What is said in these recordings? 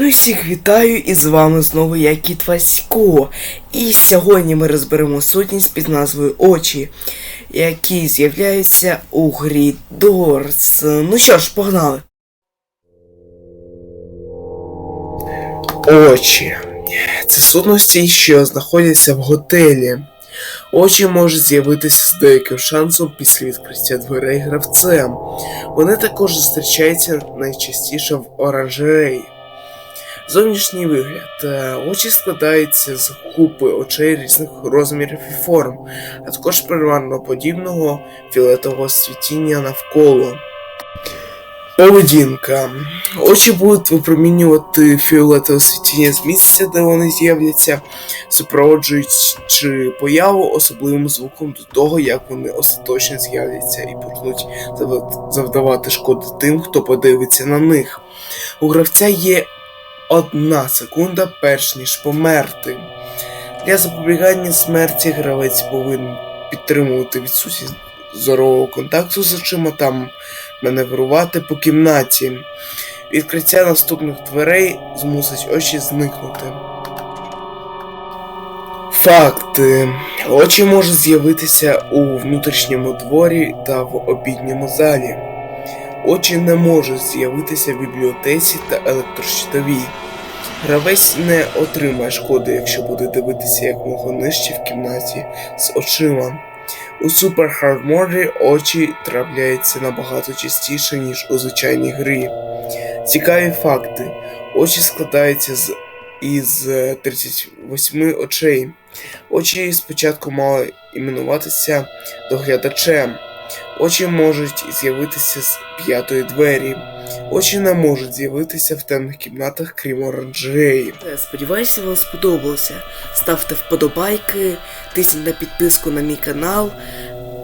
Ну і всіх вітаю, і з вами знову я Кіт Васько. І сьогодні ми розберемо сутність під назвою Очі, які з'являються у грі Doors. Ну що ж, погнали. Очі. Це сутності, що знаходяться в готелі. Очі можуть з'явитися з деяким шансом після відкриття дверей гравцем. Вони також зустрічаються найчастіше в оранжереї. Зовнішній вигляд. Е, Очі складаються з купи очей різних розмірів і форм, а також примарно-подібного фіолетового світіння навколо. Поведінка. Очі будуть випромінювати фіолетове світіння з місця, де вони з'являться, супроводжуючи появу особливим звуком до того, як вони остаточно з'являться і почнуть завдавати шкоди тим, хто подивиться на них. У гравця є одна секунда перш ніж померти. Для запобігання смерті гравець повинен підтримувати відсутність зорового контакту з очима та маневрувати по кімнаті. Відкриття наступних дверей змусить очі зникнути. Факти. Очі можуть з'явитися у внутрішньому дворі та в обідньому залі. Очі не можуть з'явитися в бібліотеці та електрощитовій. Гравець не отримає шкоди, якщо буде дивитися якомога нижче в кімнаті з очима. У Super Hard Mode очі трапляються набагато частіше, ніж у звичайній грі. Цікаві факти. Очі складаються з із е, 38 очей. Очі спочатку мали іменуватися доглядачем. Очі можуть з'явитися з п'ятої двері. Очі не можуть з'явитися в темних кімнатах, крім оранжереї. Сподіваюся, вам сподобалося. Ставте вподобайки, тисніть на підписку на мій канал.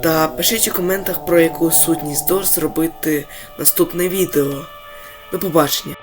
Та пишіть у коментах, про яку сутність Дор зробити наступне відео. До побачення.